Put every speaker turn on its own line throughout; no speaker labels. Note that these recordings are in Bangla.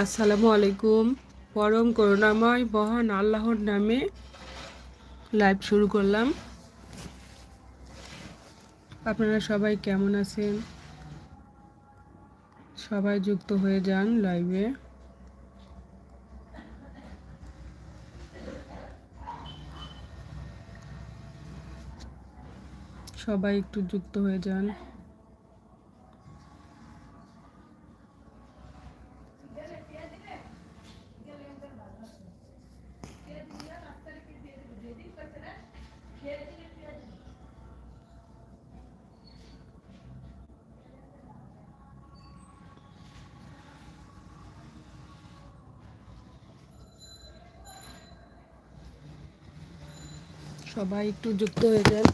আসসালামু আলাইকুম। পরম করুণাময়, মহান আল্লাহর নামে লাইভ শুরু করলাম। আপনারা সবাই কেমন আছেন? সবাই যুক্ত হয়ে যান লাইভে সবাই একটু যুক্ত হয়ে যান। সবাই একটু যুক্ত হয়ে যান।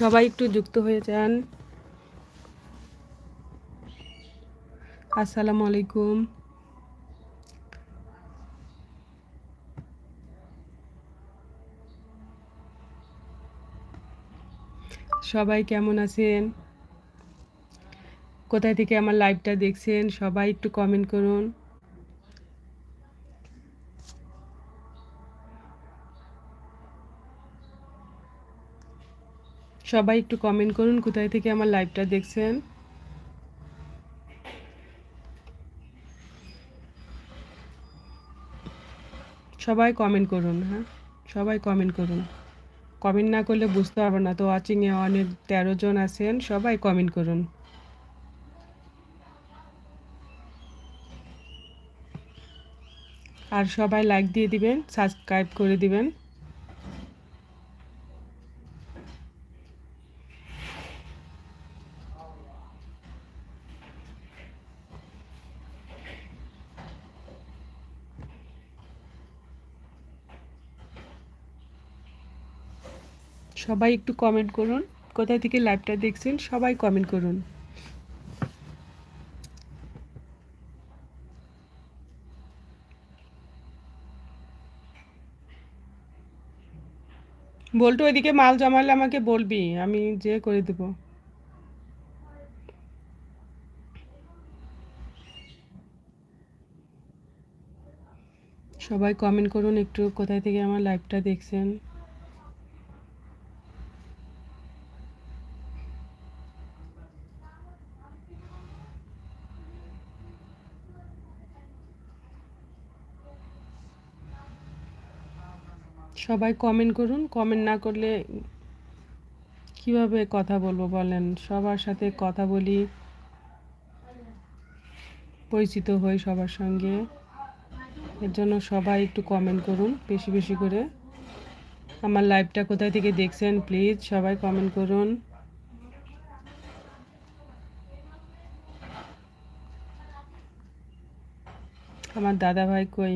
সবাই একটু যুক্ত হয়ে যান। আসসালামু আলাইকুম। সবাই কেমন আছেন? কোথায় থেকে আমার লাইভটা দেখছেন? সবাই একটু কমেন্ট করুন। সবাই একটু কমেন্ট করুন, কোথায় থেকে আমার লাইভটা দেখছেন? সবাই কমেন্ট করুন হ্যাঁ? সবাই কমেন্ট করুন। কমেন্ট না করলে বুঝতে পারব না, তো ওয়াচিংয়ে অনেক তেরো জন আছেন, সবাই কমেন্ট করুন। আর সবাই লাইক দিয়ে দিবেন সাবস্ক্রাইব করে দিবেন। সবাই একটু কমেন্ট করুন। কোথায় থেকে লাইভটা দেখছেন, সবাই কমেন্ট করুন। বলতো ওইদিকে মাল জমালে আমাকে বলবি, আমি যে করে দেব। সবাই কমেন্ট করুন একটু, কোথায় থেকে আমার লাইভটা দেখছেন। সবাই কমেন্ট করুন। কমেন্ট না করলে কীভাবে কথা বলব বলেন? সবার সাথে কথা বলি, পরিচিত হই সবার সঙ্গে। এর জন্য সবাই একটু কমেন্ট করুন, বেশি বেশি করে। আমার লাইভটা কোথায় থেকে দেখছেন? প্লিজ সবাই কমেন্ট করুন। আমার দাদা ভাই কই?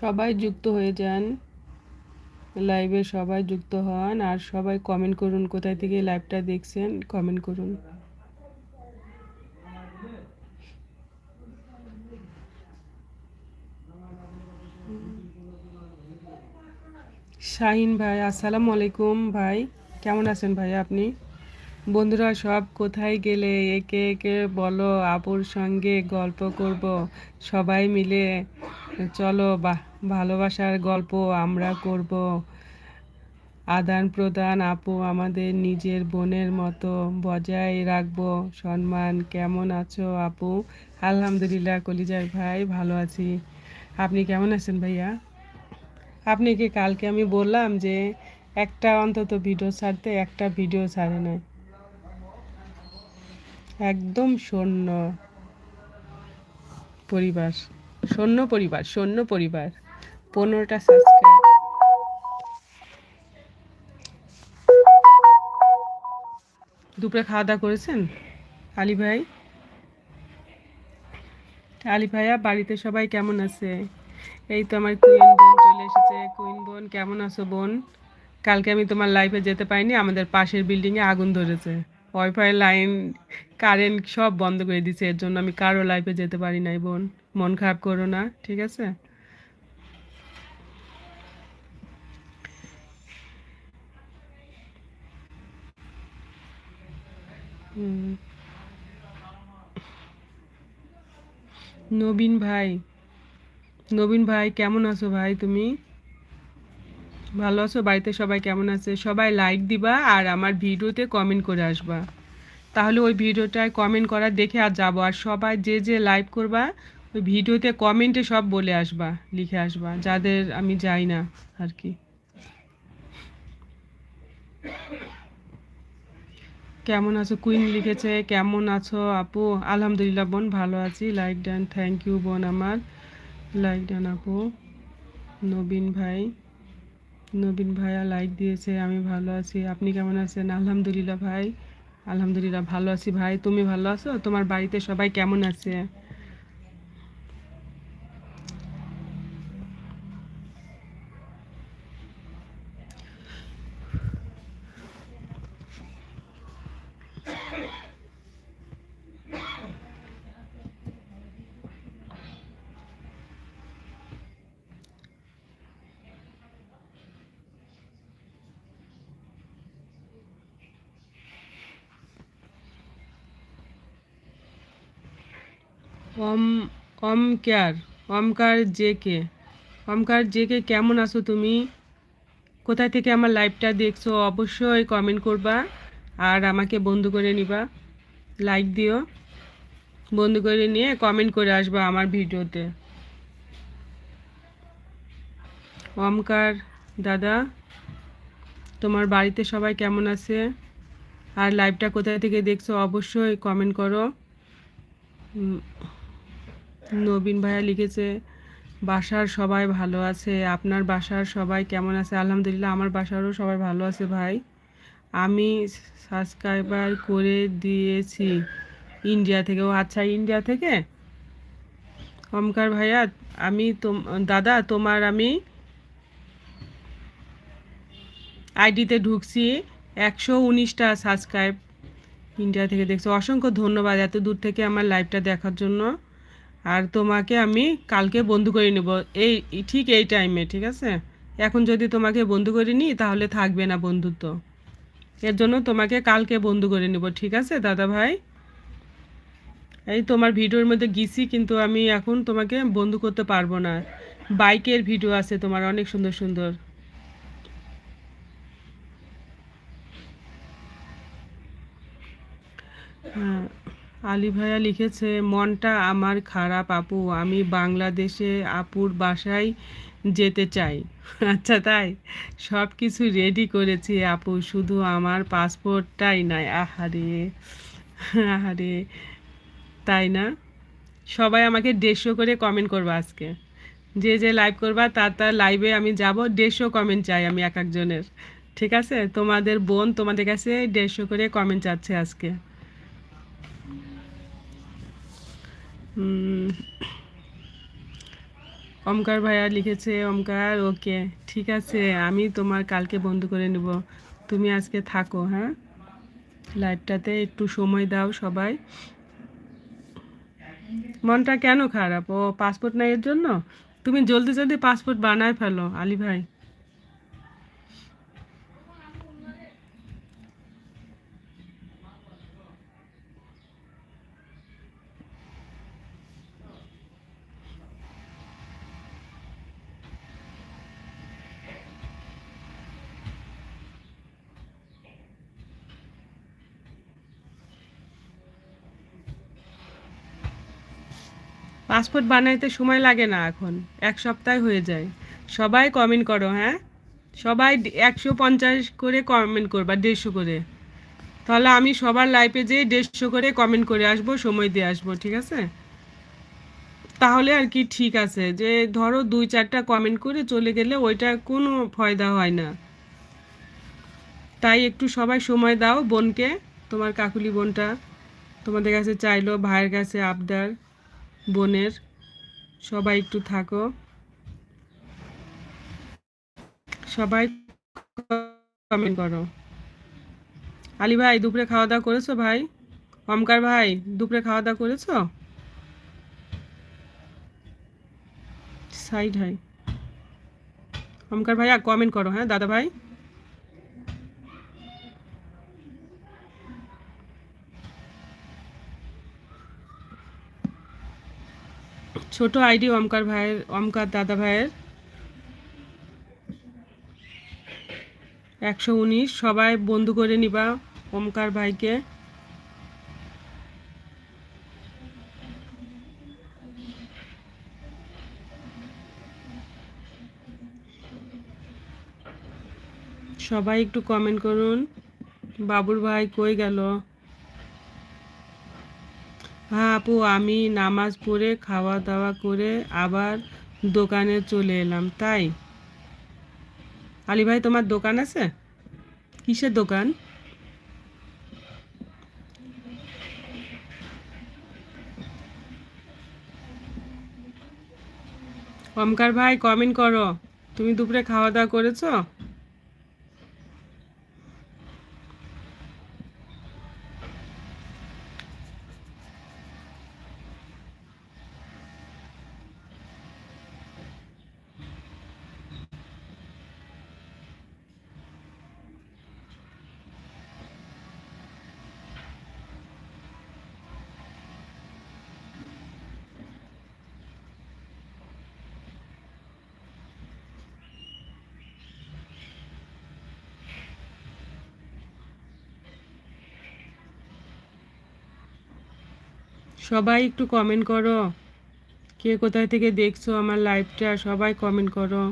সবাই যুক্ত হয়ে যান। লাইভে সবাই যুক্ত হন আর সবাই কমেন্ট করুন কোথায় থেকে লাইভটা দেখছেন কমেন্ট করুন। শাহিন ভাই, আসসালামু আলাইকুম ভাই। কেমন আছেন ভাই আপনি? বন্ধুরা সব কোথায় গেলে? একে একে বলো, আপুর সঙ্গে গল্প করব। সবাই মিলে চলো বা ভালোবাসার গল্প আমরা করব। আদান প্রদান আপু আমাদের নিজের বোনের মতো বজায় রাখব। সম্মান, কেমন আছো আপু? আলহামদুলিল্লাহ, কলিজার ভাই, ভালো আছি। আপনি কেমন আছেন ভাইয়া? আপনি কি কালকে আমি বললাম যে একটা অন্তত ভিডিও ছাড়তে একটা ভিডিও ছাড়ে নাই? একদম শূন্য পরিবার। শূন্য পরিবার শূন্য পরিবার। পনেরোটা সাবস্ক্রাইব দুপুরে খাওয়া দাওয়া করেছেন? আলী ভাই? আলী ভাইয়া, বাড়িতে সবাই কেমন আছে? এই তো আমার কুইন বোন চলে এসেছে। কুইন বোন, কেমন আছো বোন? কালকে আমি তোমার লাইফে যেতে পারিনি, আমাদের পাশের বিল্ডিংয়ে আগুন ধরেছে। ওয়াইফাই লাইন কারেন্ট সব বন্ধ করে দিছে, এর জন্য আমি কারও লাইফে যেতে পারি নাই বোন। মন খারাপ করো না, ঠিক আছে। নবীন ভাই নবীন ভাই, কেমন আছো ভাই তুমি? ভালো আছো? বাড়িতে সবাই কেমন আছে? সবাই লাইক দিবা আর আমার ভিডিওতে কমেন্ট করে আসবা। তাহলে ওই ভিডিওটায় কমেন্ট করা দেখে আর যাব। আর সবাই যে যে লাইভ করবা, ওই ভিডিওতে কমেন্টে সব বলে আসবা, লিখে আসবা। যাদের আমি যাই না আর কি। কেমন আছো? কুইন লিখেছে, কেমন আছো আপু? আলহামদুলিল্লাহ বোন, ভালো আছি। লাইক ডান থ্যাংক ইউ বোন আমার। লাইক ডান আপু। নবীন ভাই। নবীন ভাইয়া লাইক দিয়েছে, আমি ভালো আছি। আপনি কেমন আছেন? আলহামদুলিল্লাহ ভাই। আলহামদুলিল্লাহ ভালো আছি ভাই। তুমি ভালো আছো? তোমার বাড়িতে সবাই কেমন আছে? অম অমকার অমকার জে কে অমকার জে কে কেমন আছো তুমি? কোথায় থেকে আমার লাইভটা দেখছ অবশ্যই কমেন্ট করবা আর আমাকে বন্ধু করে নিবা। লাইক দিও। বন্ধু করে নিয়ে কমেন্ট করে আসবা আমার ভিডিওতে। অমকার দাদা, তোমার বাড়িতে সবাই কেমন আছে? আর লাইভটা কোথায় থেকে দেখছ অবশ্যই কমেন্ট করো। নবীন ভাইয়া লিখেছে, বাসার সবাই ভালো আছে, আপনার বাসার সবাই কেমন আছে? আলহামদুলিল্লাহ, আমার বাসারও সবাই ভালো আছে ভাই। আমি সাবস্ক্রাইবার করে দিয়েছি ইন্ডিয়া থেকে ও আচ্ছা ইন্ডিয়া থেকে? অমকার ভাইয়া, আমি তোম, দাদা, তোমার আমি আইডিতে ঢুকছি, একশো উনিশটা সাবস্ক্রাইব ইন্ডিয়া থেকে দেখছ। অসংখ্য ধন্যবাদ এত দূর থেকে আমার লাইভটা দেখার জন্য। আর তোমাকে আমি কালকে বন্ধু করে নেব। এই, ঠিক এই টাইমে ঠিক আছে? এখন যদি তোমাকে বন্ধু করে নিই, তাহলে থাকবে না বন্ধুত্ব। এর জন্য তোমাকে কালকে বন্ধু করে নেব, ঠিক আছে, দাদা ভাই? এই তোমার ভিডিওর মধ্যে গিয়েছি কিন্তু আমি এখন তোমাকে বন্ধু করতে পারব না। বাইকের ভিডিও আছে তোমার, অনেক সুন্দর সুন্দর। হ্যাঁ। আলী ভাইয়া লিখেছে, মনটা আমার খারাপ, আপু। আমি বাংলাদেশে আপুর বাসায় যেতে চাই। আচ্ছা তাই? সব কিছু রেডি করেছি, আপু। শুধু আমার পাসপোর্টটাই নাই আহারে আহারে, তাই না? সবাই আমাকে দেড়শো করে কমেন্ট করবে আজকে। যে যে লাইভ করবা, তার তার লাইভে আমি যাব। দেড়শো কমেন্ট চাই আমি এক একজনের। ঠিক আছে? তোমাদের বোন তোমাদের কাছে দেড়শো করে কমেন্ট চাচ্ছে আজকে। হুম, ওমকার ভাইয়া লিখেছে ওমকার ওকে ঠিক আছে আমি তোমার কালকে বন্ধ করে নেব। তুমি আজকে থাকো হ্যাঁ? লাইভটাতে একটু সময় দাও সবাই। মনটা কেন খারাপ? ও পাসপোর্ট নাই এর জন্য? তুমি জলদি জলদি পাসপোর্ট বানায় ফেলো আলী ভাই। পাসপোর্ট বানাইতে সময় লাগে না এখন। এক সপ্তাহ হয়ে যায়। সবাই কমেন্ট করো হ্যাঁ? সবাই একশো পঞ্চাশ করে কমেন্ট করবা, দেড়শো করে। তাহলে আমি সবার লাইফে যেয়ে দেড়শো করে কমেন্ট করে আসব, সময় দিয়ে আসব, ঠিক আছে? তাহলে আর কি ঠিক আছে? যে ধরো দুই চারটা কমেন্ট করে চলে গেলে ওইটা কোনো ফয়দা হয় না। তাই একটু সবাই সময় দাও বোনকে, তোমার কাকুলি বোনটা। তোমাদের কাছে চাইলো, ভাইয়ের কাছে আবদার। বোনের, সবাই একটু থাকো। সবাই কমেন্ট করো। আলী ভাই, দুপুরে খাওয়া দাওয়া করেছ ভাই? অমকার ভাই, দুপুরে খাওয়া দাওয়া করেছ? সাইড ভাই অমকার ভাই কমেন্ট করো হ্যাঁ দাদা ভাই? ছোট আইডি অমকার ভাইয়ের অমকার দাদা ভাইয়ের। একশো উনিশ, সবাই বন্ধু করে নিবা ওমকার ভাইকে। সবাই একটু কমেন্ট করুন, বাবুর ভাই কই গেল? আপু, আমি নামাজ পড়ে খাওয়া দাওয়া করে আবার দোকানে চলে এলাম, তাই? আলী ভাই তোমার দোকান আছে? কিসের দোকান? অমকার ভাই কমেন্ট করো। তুমি দুপুরে খাওয়া দাওয়া করেছ? সবাই একটু কমেন্ট করো। কে কোথায় থেকে দেখছ আমার লাইভটা সবাই কমেন্ট করো।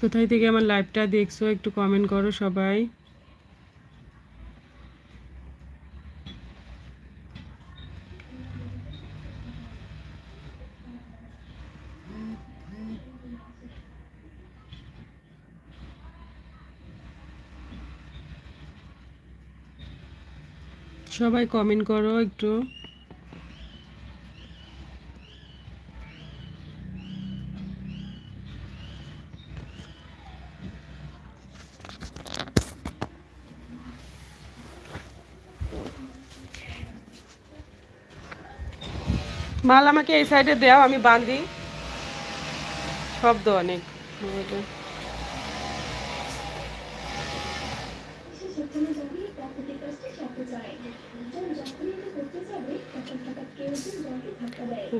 কোথায় থেকে আমার লাইভটা দেখছ একটু কমেন্ট করো সবাই। সবাই কমেন্ট করো একটু। মাল আমাকে এই সাইডে দেও আমি বাঁধি শব্দ অনেক।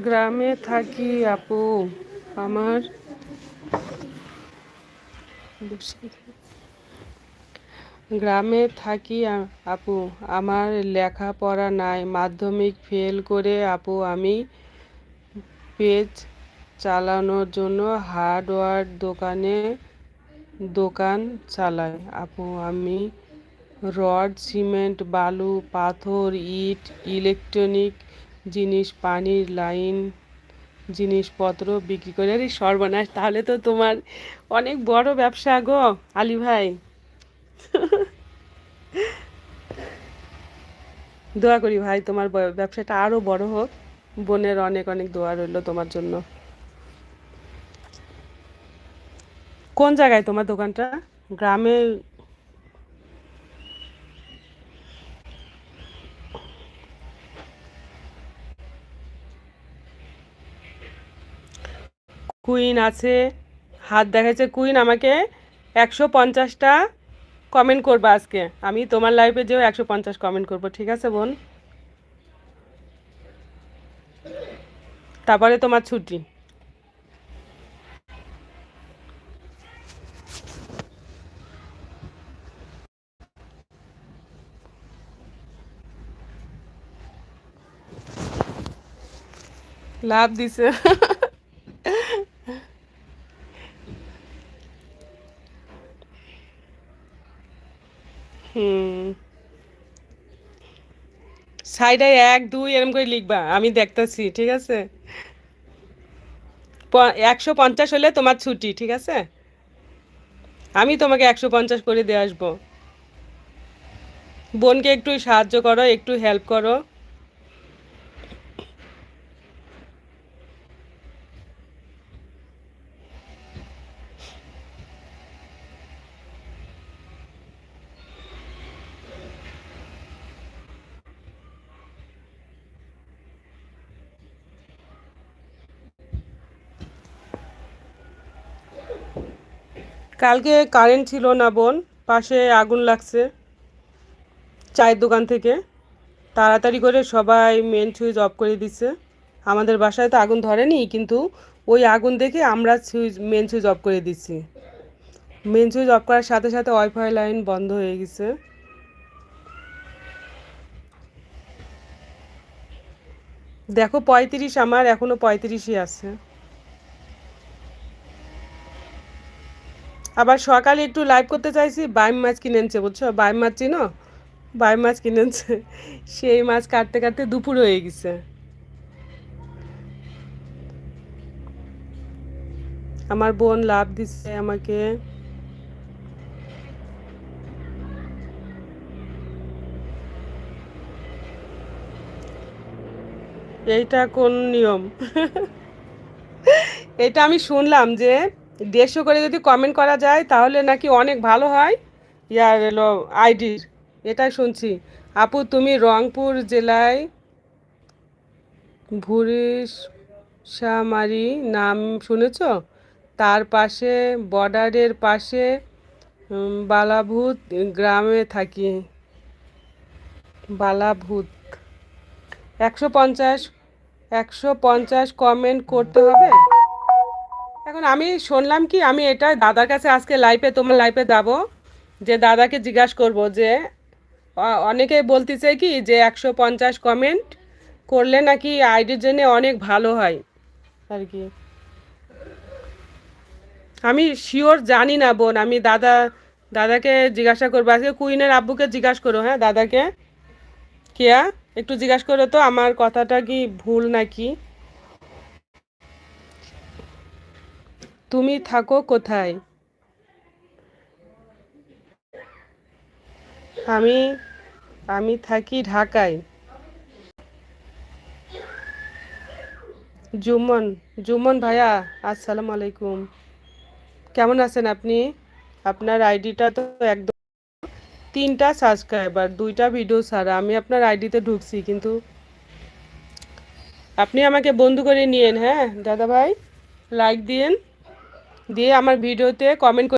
গ্রামে থাকি, আপু। আমার গ্রামে থাকি, আপু। আমার লেখাপড়া নাই, মাধ্যমিক ফেল করে, আপু, আমি পেজ চালানোর জন্য হার্ডওয়্যার দোকানে দোকান চালাই, আপু। আমি রড, সিমেন্ট, বালু, পাথর, ইট, ইলেকট্রনিক জিনিস, পানির লাইন, জিনিসপত্র বিক্রি করে আরে সর্বনাশ, তাহলে তো তোমার অনেক বড় ব্যবসা গো, আলী ভাই। দোয়া করি ভাই, তোমার ব্যবসাটা আরও বড় হোক। বোনের অনেক অনেক দোয়া রইল তোমার জন্য। কোন জায়গায় তোমার দোকানটা? গ্রামে কুইন আছে। হাত দেখাচ্ছে কুইন আমাকে একশো পঞ্চাশটা কমেন্ট করবা আজকে। আমি তোমার লাইফে যেও একশো পঞ্চাশ কমেন্ট করব, ঠিক আছে বোন? তারপরে তোমার ছুটি। লাভ দিছে। সাইডে এক, দুই, এরম করে লিখবা। আমি দেখতেছি, ঠিক আছে? একশো পঞ্চাশ হলে তোমার ছুটি, ঠিক আছে? আমি তোমাকে একশো পঞ্চাশ করে দিয়ে আসব। বোনকে একটু সাহায্য করো, একটু হেল্প করো। কালকে কারেন্ট ছিল না বোন, পাশে আগুন লাগছে চায়ের দোকান থেকে। তাড়াতাড়ি করে সবাই মেন সুইচ অফ করে দিচ্ছে। আমাদের বাসায় তো আগুন ধরেনি, কিন্তু ওই আগুন দেখে আমরা সুইচ মেন সুইচ অফ করে দিচ্ছি। মেন সুইচ অফ করার সাথে সাথে ওয়াইফাই লাইন বন্ধ হয়ে গেছে। দেখো পঁয়ত্রিশ, আমার এখনও পঁয়ত্রিশই আছে। আবার সকালে একটু লাইভ করতে চাইছি বাইম মাছ কিনে এনেছে বুঝছ? বাইম মাছ চিনো? বাইম মাছ কিনে এনেছে সেই মাছ কাটতে কাটতে দুপুর হয়ে গেছে। আমার বোন লাভ দিচ্ছে আমাকে। এইটা কোন নিয়ম? এটা আমি শুনলাম যে দেড়শো করে যদি কমেন্ট করা যায়, তাহলে নাকি অনেক ভালো হয়। ইয়ার এলো আইডির এটাই শুনছি। আপু, তুমি রংপুর জেলায় ভুরিশামারি নাম শুনেছ? তার পাশে, বর্ডারের পাশে বালাভূত গ্রামে থাকি। বালাভূত। একশো পঞ্চাশ একশো পঞ্চাশ কমেন্ট করতে হবে? এখন আমি শুনলাম কি, আমি এটা দাদার কাছে আজকে লাইফে তোমার লাইফে যাব, যে দাদাকে জিজ্ঞাসা করব যে অনেকে বলতেছে কি যে একশো পঞ্চাশ কমেন্ট করলে নাকি আইডির জন্য অনেক ভালো হয়। আর কি। আমি শিওর জানি না বোন, আমি দাদা, দাদাকে জিজ্ঞাসা করব। আজকে কুইনের আব্বুকে জিজ্ঞাসা করো হ্যাঁ দাদাকে। কেয়া, একটু জিজ্ঞাসা করো তো, আমার কথাটা কি ভুল নাকি? তুমি থাকো কোথায়? আমি আমি থাকি ঢাকায়। জুমন জুমন ভাইয়া, আসসালামু আলাইকুম। কেমন আছেন আপনি? আপনার আইডিটা তো একদম তিনটা সাবস্ক্রাইবার দুইটা ভিডিও ছাড়া আমি আপনার আইডিতে ঢুকছি, কিন্তু আপনি আমাকে বন্ধু করে নিয়েন হ্যাঁ দাদা ভাই লাইক দিয়েন। দিয়ে আমার ভিডিওতে কমেন্ট